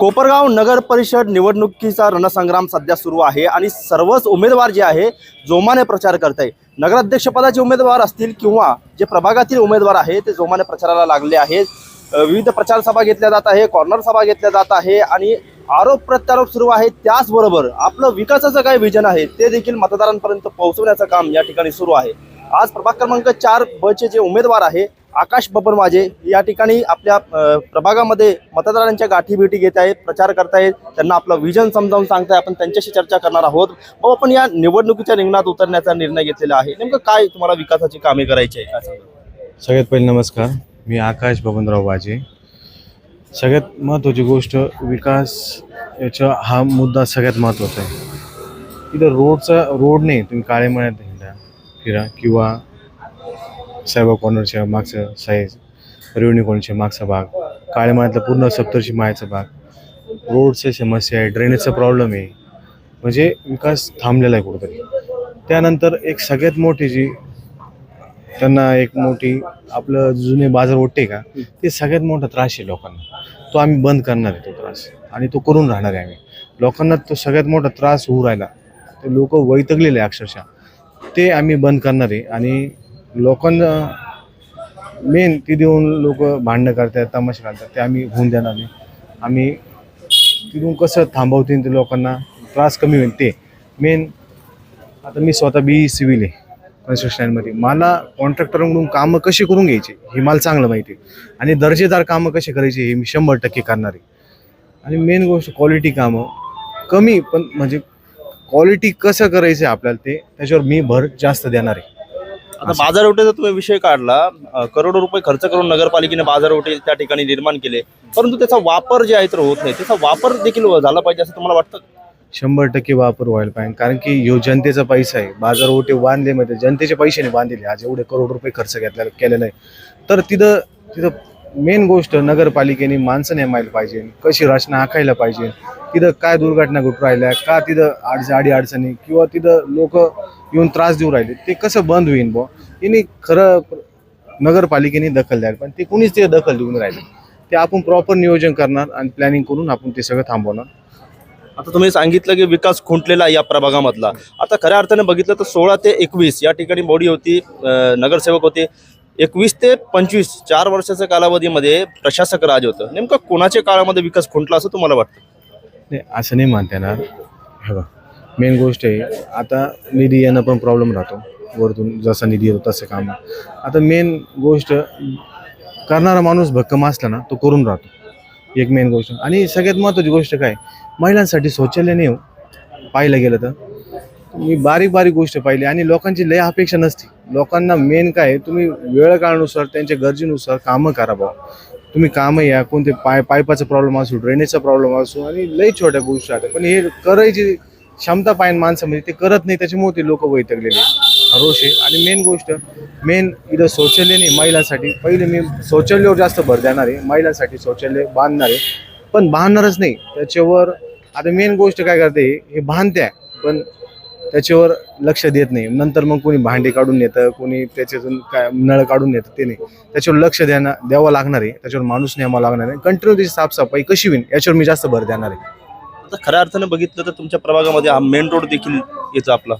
कोपरगाव नगर परिषद निवडणुकीचा रणसंग्राम सध्या सुरू आहे आणि सर्वच उमेदवार जे आहे जोमाने प्रचार करत आहे नगराध्यक्षपदाचे उमेदवार असतील किंवा जे प्रभागातील उमेदवार आहे ते जोमाने प्रचाराला लागले आहेत. विविध प्रचार सभा घेतल्या जात आहे कॉर्नर सभा घेतल्या जात आहे आणि आरोप प्रत्यारोप सुरू आहे त्याचबरोबर आपलं विकासाचं काय विजन आहे ते देखील मतदारांपर्यंत पोहोचवण्याचं काम या ठिकाणी सुरू आहे. आज प्रभाग क्रमांक चार बचे जे उमेदवार आहे आकाश बबन माझे या ठिकाणी आपल्या प्रभागामध्ये मतदारांच्या गाठीभेटी घेत आहेत प्रचार करतायत. त्यांना आपलं विजन समजावून सांगताय. आपण त्यांच्याशी चर्चा करणार आहोत. मग आपण या निवडणुकीच्या रिंगणात उतरण्याचा निर्णय घेतलेला आहे. नेमकं काय तुम्हाला विकासाची कामे करायची आहे काय सगळ्यात पहिले नमस्कार. मी आकाश बबनराव वाजे. सगळ्यात महत्त्वाची गोष्ट विकास याचा हा मुद्दा सगळ्यात महत्त्वाचा आहे. इथं रोडचा रोडने तुम्ही काळेमळ्यात हिंडा फिरा किंवा साहेबा कॉर्नरच्या मागचं साईज रेवणी कॉर्नरच्या मागचा भाग काळेमाळ्यातला पूर्ण सप्तर्षी मायाचा भाग. रोडची समस्या आहे ड्रेनेजचा प्रॉब्लेम आहे. म्हणजे विकास थांबलेला आहे कुठंतरी. त्यानंतर एक सगळ्यात मोठी जी त्यांना एक मोठी आपलं जुने बाजार ओटते का ते सगळ्यात मोठा त्रास आहे लोकांना. तो आम्ही बंद करणार आहे तो त्रास. आणि तो करून राहणार आहे आम्ही. लोकांना तो सगळ्यात मोठा त्रास होऊ राहिला. ते लोक वैतगलेले आहे अक्षरशः. ते आम्ही बंद करणार आहे आणि लोकांना मेन ती देऊन लोक भांडणं करतात तमाशे घालतात ते आम्ही होऊन देणार नाही. आम्ही तिथून कसं थांबवतील ते लोकांना त्रास कमी होईल ते. मेन आता मी स्वतः बी सिव्हिल आहे कन्स्ट्रक्शनमध्ये मला कॉन्ट्रॅक्टरकडून कामं कशी करून घ्यायची हे मला चांगलं माहिती आहे. आणि दर्जेदार कामं कसे करायची हे मी शंभर टक्के करणार आहे. आणि मेन गोष्ट क्वालिटी कामं. कमी पण म्हणजे क्वालिटी कसं करायचं आहे आपल्याला ते त्याच्यावर मी भर जास्त देणार आहे. आता बाजारवटेचा तुम्ही विषय काढला. करोडो रुपये खर्च करून नगरपालिकेने बाजारवटे त्या ठिकाणी निर्माण केले. परंतु त्याचा वापर जे आहे तर होत नाही. त्याचा वापर देखील झाला पाहिजे असं तुम्हाला वाटतं? शंभर टक्के वापर व्हायला पाहिजे. कारण की ह्यो जनतेचा पैसा आहे. बाजार ओटे बांधले मध्ये जनतेचे पैशाने बांधलेले आज एवढे करोड रुपये खर्च घेतलेला केलेला आहे. तर तिथं तिथं मेन गोष्ट नगरपालिकेने माणसं नेमायला पाहिजे. कशी रचना आखायला पाहिजे. तिथं काय दुर्घटना घुट राहिल्या का तिथं अडच आडी अडचणी किंवा तिथं लोक येऊन त्रास देऊ राहिले ते कसं बंद होईन बुवा? यांनी खरं नगरपालिकेने दखल द्यायला पण ते कुणीच ते दखल देऊन राहिले. ते आपण प्रॉपर नियोजन करणार आणि प्लॅनिंग करून आपण ते सगळं थांबवणार. आता तुम्ही सांगितलं की विकास खुंटलेला या प्रभागामधला. आता खऱ्या अर्थाने बघितलं तर सोळा ते एकवीस या ठिकाणी बॉडी होती नगरसेवक होते. एकवीस ते पंचवीस चार वर्षाच्या कालावधीमध्ये प्रशासक राज होतं. नेमकं कोणाच्या काळामध्ये विकास खुंटला असं तुम्हाला वाटतं? नाही असं नाही मानता येणार. हे बघ मेन गोष्ट आहे आता निधी येणं पण प्रॉब्लेम राहतो. वरतून जसा निधी येतो तसं काम. आता मेन गोष्ट करणारा माणूस भक्कम असला ना तो करून राहतो. एक मेन गोष्ट. आणि सगळ्यात महत्त्वाची गोष्ट काय? महिलांसाठी शौचालय नाही हो. पाहिलं गेलं तर. मी बारीक बारीक गोष्ट पाहिली आणि लोकांची लय अपेक्षा नसते. लोकांना मेन काय आहे, तुम्ही वेळ काळानुसार त्यांच्या गरजेनुसार कामं करा बा तुम्ही कामं या कोणते पाय पायपाचा प्रॉब्लेम असो ड्रेनेजचा प्रॉब्लेम असो आणि लई छोट्या गोष्टी आहेत. पण हे करायची क्षमता पाहिजे माणसामध्ये ते करत नाही त्याच्यामुळे ते लोक वैतगलेले रोष आहे. आणि मेन गोष्ट मेन इथं शौचालय नाही महिलांसाठी. पहिले मी शौचालयावर जास्त भर देणार आहे. महिलांसाठी शौचालय बांधणार आहे. पण बांधणारच नाही. त्याच्यावर आता मेन गोष्ट काय करते हे बांधत्या पण त्याच्यावर लक्ष देत नाही. नंतर मग कोणी भांडी काढून नेतं कोणी त्याच्यातून काय नळ काढून नेतं ते नाही. त्याच्यावर लक्ष द्याना द्यावं लागणार आहे. त्याच्यावर माणूस न्यावा लागणार आहे. कंटिन्यू त्याची साफसफाई कशी होईल याच्यावर मी जास्त भर देणार आहे. आता खऱ्या अर्थाने बघितलं तर तुमच्या प्रभागामध्ये मेन रोड देखील येतो आपला.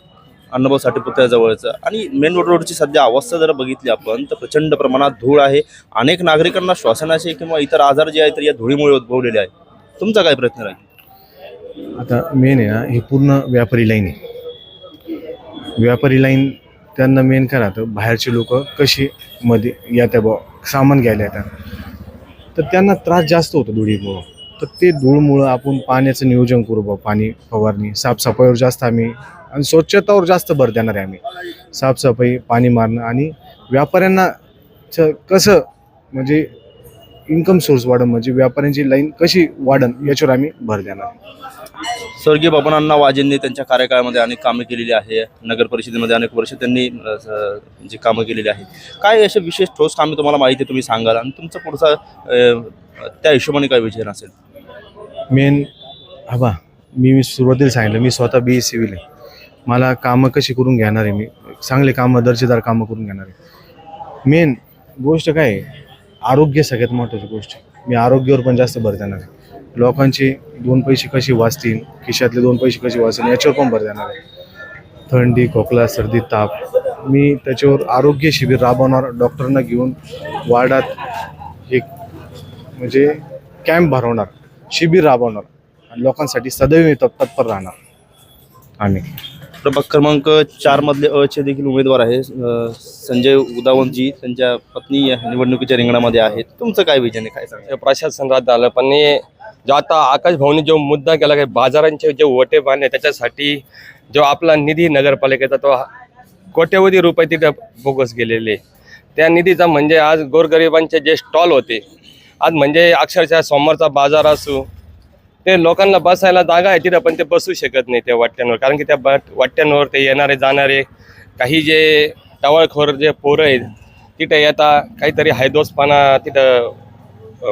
अण्णाभाऊ साठे पुतळ्याजवळचा आणि मेन रोड रोडची सध्या अवस्था जर बघितली आपण तर प्रचंड प्रमाणात धूळ आहे. अनेक नागरिकांना श्वासनाचे किंवा इतर आजार जे आहेत तर या धुळीमुळे उद्भवलेले आहेत. तुमचा काय प्रयत्न राहील? आता मेन आहे ना ही पूर्ण व्यापारी लाईन आहे. व्यापारी लाईन त्यांना मेन काय राहतं बाहेरचे लोक कशी मध्ये येत्या बा सामान घ्यायला येतात. तर त्यांना त्रास जास्त होतो धुळीमुळं तर ते धूळमुळं आपण पाण्याचं नियोजन करू बा पाणी फवारणी. साफसफाईवर जास्त आम्ही आणि स्वच्छतावर जास्त भर देणार आहे आम्ही. साफसफाई पाणी मारणं आणि व्यापाऱ्यांना कसं म्हणजे इन्कम सोर्स वाढन म्हणजे व्यापाऱ्यांची लाईन कशी वाढन याच्यावर आम्ही भर देणार. आहे स्वर्गीय बाबनांना वाजेंनी त्यांच्या कार्यकाळामध्ये अनेक कामे केलेली आहे. नगर परिषदेमध्ये अनेक वर्ष त्यांनी जी कामं केलेली आहेत. काय असे विशेष ठोस कामे तुम्हाला माहिती आहे तुम्ही सांगाल? आणि तुमचा पुढचा त्या हिशोबाने काय विजन असेल? मेन हवा मी मी सुरुवातीला सांगितलं मी स्वतः बी सिव्हिल आहे. मला कामं कशी करून घेणार आहे मी? चांगले कामं दर्जेदार कामं करून घेणार आहे. मेन गोष्ट काय आहे आरोग्य सगळ्यात महत्त्वाची गोष्ट मी आरोग्यावर पण जास्त भर देणार आहे. लोकांचे दोन पैसे कसे वाचतील खिशातले दोन पैसे कसे वाचतील याच्यावर पण भर देणार आहे. थंडी खोकला सर्दी ताप. मी त्याच्यावर आरोग्य शिबिर राबवणार डॉक्टरांना घेऊन वार्डात एक म्हणजे कॅम्प भरवणार शिबिर राबवणार. आणि लोकांसाठी सदैव मी तत्पर राहणार. आम्ही. प्रभाग क्रमांक चार मधले अ चे देखील उमेदवार आहे अ, संजय उदावंतजी. त्यांच्या पत्नी या निवडणुकीच्या रिंगणामध्ये आहेत. तुमचं काय विजन आहे? काय सांगा हे प्रशासन झालं. पण हे जो आता आकाश भाऊने जो मुद्दा केला काही बाजारांचे जे वटे बांधले त्याच्यासाठी जो आपला निधी नगरपालिकेचा तो कोट्यवधी रुपये तिथे बोगस गेलेले. त्या निधीचा म्हणजे आज गोरगरिबांचे जे स्टॉल होते आज म्हणजे अक्षरशः सोमवारचा बाजार असू ते लोकांना बसायला जागा आहे तिथं पण ते बसू शकत नाही त्या वाट्यांवर. कारण की त्या बाट वाट्यांवर ते येणारे जाणारे काही जे टवळखोर जे पोरं आहेत तिथं येता काहीतरी हैदोसपणा तिथं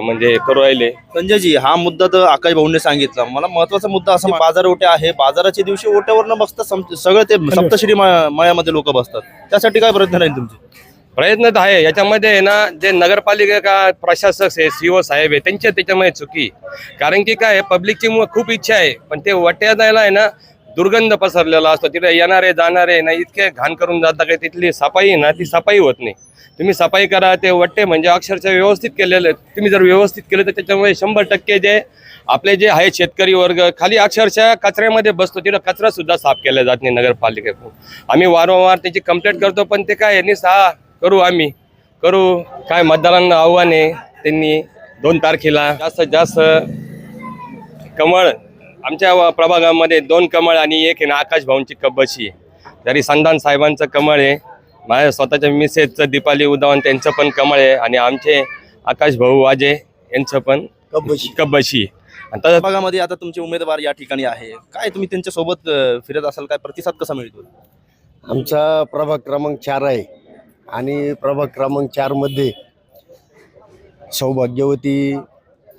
म्हणजे करू राहिले. संजयजी हा मुद्दा तर आकाश भाऊने सांगितला. मला महत्त्वाचा मुद्दा असा बाजार ओटे आहे. बाजाराच्या दिवशी ओट्यावर न बसता सम- सगळं ते सप्तश्री मा- मळ्यामध्ये लोक बसतात. त्यासाठी काय प्रयत्न राहील तुमचे? प्रयत्न तर आहे. याच्यामध्ये आहे ना जे नगरपालिका का प्रशासक आहे सीओ साहेब आहे त्यांच्या त्याच्यामध्ये चुकी कारण की काय पब्लिकची खूप इच्छा आहे पण ते वट्या जायला आहे ना दुर्गंध पसरलेला असतो. तिथे येणारे जाणारे ना इतके घाण करून जाता काही तिथली सफाई आहे ना ती सफाई होत नाही. तुम्ही सफाई करा ते वट्टे म्हणजे अक्षरशः व्यवस्थित केलेले तुम्ही जर व्यवस्थित केले तर त्याच्यामुळे शंभर टक्के जे आपले जे आहे शेतकरी वर्ग खाली अक्षरशः कचऱ्यामध्ये बसतो. तिथं कचरा सुद्धा साफ केला जात नाही नगरपालिकेकडून. आम्ही वारंवार त्याची कंप्लेंट करतो पण ते काय यांनी सहा करू आम्ही. करू. काय मतदारांना आव्हान आहे त्यांनी दोन तारखेला जास्तीत जास्त कमळ आमच्या व- प्रभागामध्ये दोन कमळ आणि एक आहे ना आकाश भाऊंची कब्बशी आहे. जरी संधान साहेबांचं कमळ आहे. माझ्या स्वतःच्या मिसेसचं दीपाली उदावन त्यांचं पण कमळ आहे आणि आमचे आकाश भाऊ वाजे यांचं पण कब्बशी. कब्बशी तसंच भागामध्ये आता तुमचे उमेदवार या ठिकाणी आहे. काय तुम्ही त्यांच्यासोबत अ, फिरत असाल? काय प्रतिसाद कसा मिळतो आमचा प्रभाग क्रमांक चार आहे. आणि प्रभाग क्रमांक चारमध्ये सौभाग्यवती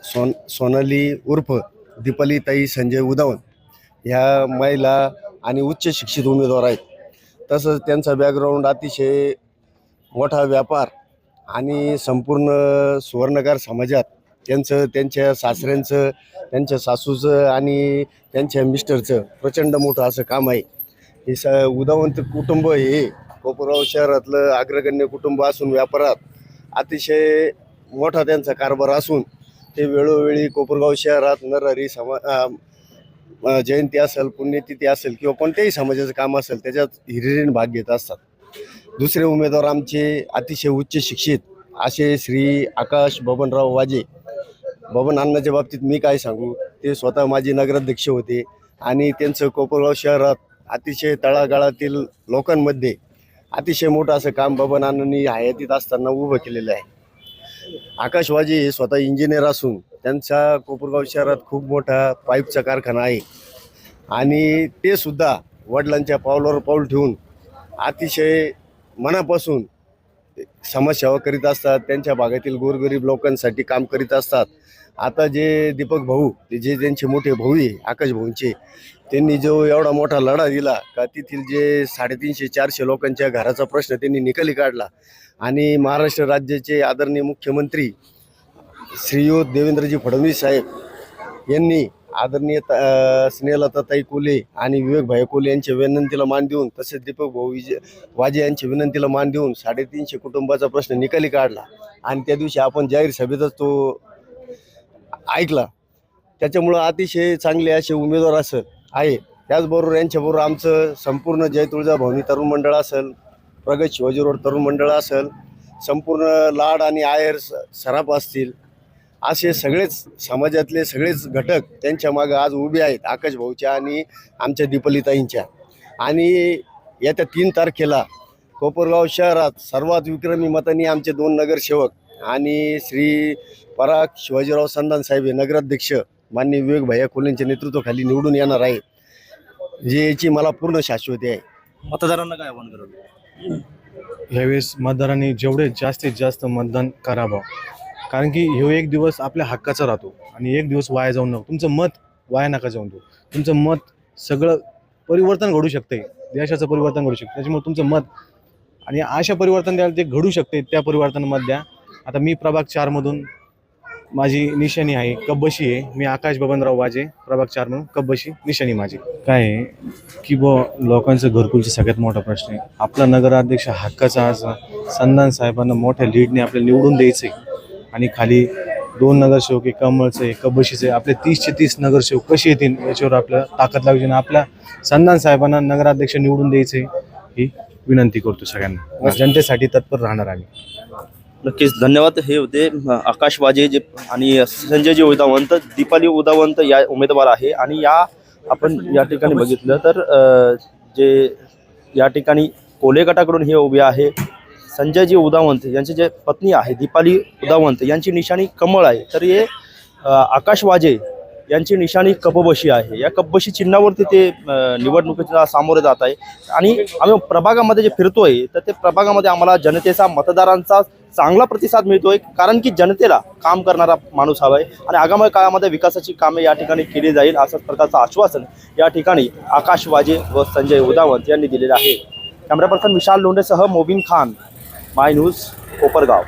सोन सोनाली उर्फ दीपालीताई संजय उदावन ह्या महिला आणि उच्च शिक्षित उमेदवार आहेत. तसंच त्यांचा बॅकग्राऊंड अतिशय मोठा व्यापार आणि संपूर्ण सुवर्णकार समाजात त्यांचं त्यांच्या सासऱ्यांचं त्यांच्या सासूचं आणि त्यांच्या मिस्टरचं प्रचंड मोठं असं काम आहे. हे स उदावंत कुटुंब हे कोपरगाव शहरातलं अग्रगण्य कुटुंब असून व्यापारात अतिशय मोठा त्यांचा कारभार असून ते वेळोवेळी कोपरगाव शहरात नरहरी समा जयंती असेल पुण्यतिथी असेल किंवा कोणत्याही समाजाचं काम असेल त्याच्यात हिरिरीने भाग घेत असतात. दुसरे उमेदवार आमचे अतिशय उच्च शिक्षित असे श्री आकाश बबनराव वाजे. बबन अण्णाच्या बाबतीत मी काय सांगू? ते स्वतः माझे नगराध्यक्ष होते आणि त्यांचं कोपरगाव शहरात अतिशय तळागाळातील लोकांमध्ये अतिशय मोठं असं काम बबन अण्णांनी हयातीत असताना उभं केलेलं आहे. आकाशवाजी हे स्वतः इंजिनियर असून त्यांचा कोपरगाव शहरात खूप मोठा पाईपचा कारखाना आहे. आणि ते सुद्धा वडिलांच्या पावलावर पाऊल ठेवून अतिशय मनापासून समाजसेवा करीत असतात त्यांच्या भागातील गोरगरीब लोकांसाठी काम करीत असतात. आता जे दीपक भाऊ ते जे त्यांचे मोठे भाऊ आहे आकाश भाऊंचे त्यांनी जो एवढा मोठा लढा दिला का तेथील जे साडेतीनशे चारशे लोकांच्या घराचा प्रश्न त्यांनी निकाली काढला. आणि महाराष्ट्र राज्याचे आदरणीय मुख्यमंत्री श्रीयुत देवेंद्रजी फडणवीस साहेब यांनी आदरणीय स्नेहलताताई कोले आणि विवेक भाई कोले यांच्या विनंतीला मान देऊन तसेच दीपक भाऊ विजय वाजे यांच्या विनंतीला मान देऊन साडेतीनशे कुटुंबाचा प्रश्न निकाली काढला. आणि त्या दिवशी आपण जाहीर सभेतच तो ऐकला. त्याच्यामुळं अतिशय चांगले असे उमेदवार असं आहे. त्याचबरोबर यांच्याबरोबर आमचं संपूर्ण जय तुळजाभवानी तरुण मंडळ असेल प्रगत शिवाजी रोड तरुण मंडळ असेल संपूर्ण लाड आणि आयर स- सराफ असतील असे सगळेच समाजातले सगळेच घटक त्यांच्या मागं आज उभे आहेत आकाश भाऊच्या आणि आमच्या दीपलिताईंच्या. आणि येत्या तीन तारखेला कोपरगाव शहरात सर्वात विक्रमी मतांनी आमचे दोन नगरसेवक आणि श्री पराग शिवाजीराव संदान साहेब हे नगराध्यक्ष माननीय विवेक भैया कोलेंच्या नेतृत्वाखाली निवडून येणार आहे. जे याची मला पूर्ण शाश्वती आहे. मतदारांना काय आव्हान कराल? ह्यावेळेस मतदारांनी जेवढे जास्तीत जास्त मतदान करावं. कारण की ह्यो एक दिवस आपल्या हक्काचा राहतो आणि एक दिवस वाया जाऊन नको. तुमचं मत वाया नका जाऊन देऊ. तुमचं मत सगळं परिवर्तन घडू शकते देशाचं परिवर्तन घडू शकते त्याच्यामुळे तुमचं मत आणि अशा परिवर्तन द्यायला ते घडू शकते त्या परिवर्तन मत द्या. आता मी प्रभाग चारमधून माझी निशाणी आहे कब्बशी आहे. मी आकाश बबनराव वाजे प्रभाग चार म्हणून कब्बशी निशाणी माझी. काय आहे? की ब लोकांचं घरकुलचा सगळ्यात मोठा प्रश्न आहे. आपला नगराध्यक्ष हक्काचा आज संदान साहेबांना मोठ्या लीडने आपल्याला निवडून द्यायचं आहे आणि खाली दोन नगरसेवक आहे कमळचं आहे कब्बशीचं आहे. आपले तीसचे तीस नगरसेवक कसे येतील याच्यावर आपल्या ताकद लागली आणि आपल्या संदान साहेबांना नगराध्यक्ष निवडून द्यायचे ही विनंती करतो सगळ्यांना. जनतेसाठी तत्पर राहणार आम्ही. नक्कीच धन्यवाद. हे होते आकाश वाजे जे आणि संजयजी उदावंत दीपाली उदावंत या उमेदवार आहे. आणि या आपण या ठिकाणी बघितलं तर जे या ठिकाणी कोले गटाकडून हे उभे आहे संजयजी उदावंत यांची जे पत्नी आहे दीपाली उदावंत यांची निशाणी कमळ आहे. तर हे आकाश वाजे यांची निशाणी कपबशी आहे. या कपबशी चिन्हावरती ते निवडणुकीच्या निवडणुकीला सामोरे जात आहे. आणि आम्ही प्रभागामध्ये जे फिरतोय तर ते प्रभागामध्ये आम्हाला जनतेचा मतदारांचा चांगला प्रतिसाद मिळतोय. कारण की जनतेला काम करणारा माणूस हवा आहे. आणि आगामी काळामध्ये विकासाची कामे या ठिकाणी केली जाईल असंच प्रकारचं आश्वासन या ठिकाणी आकाश वाजे व संजय उदावंत यांनी दिलेलं आहे. कॅमेरा पर्सन विशाल लोंढेसह मोबिन खान माय न्यूज कोपरगाव.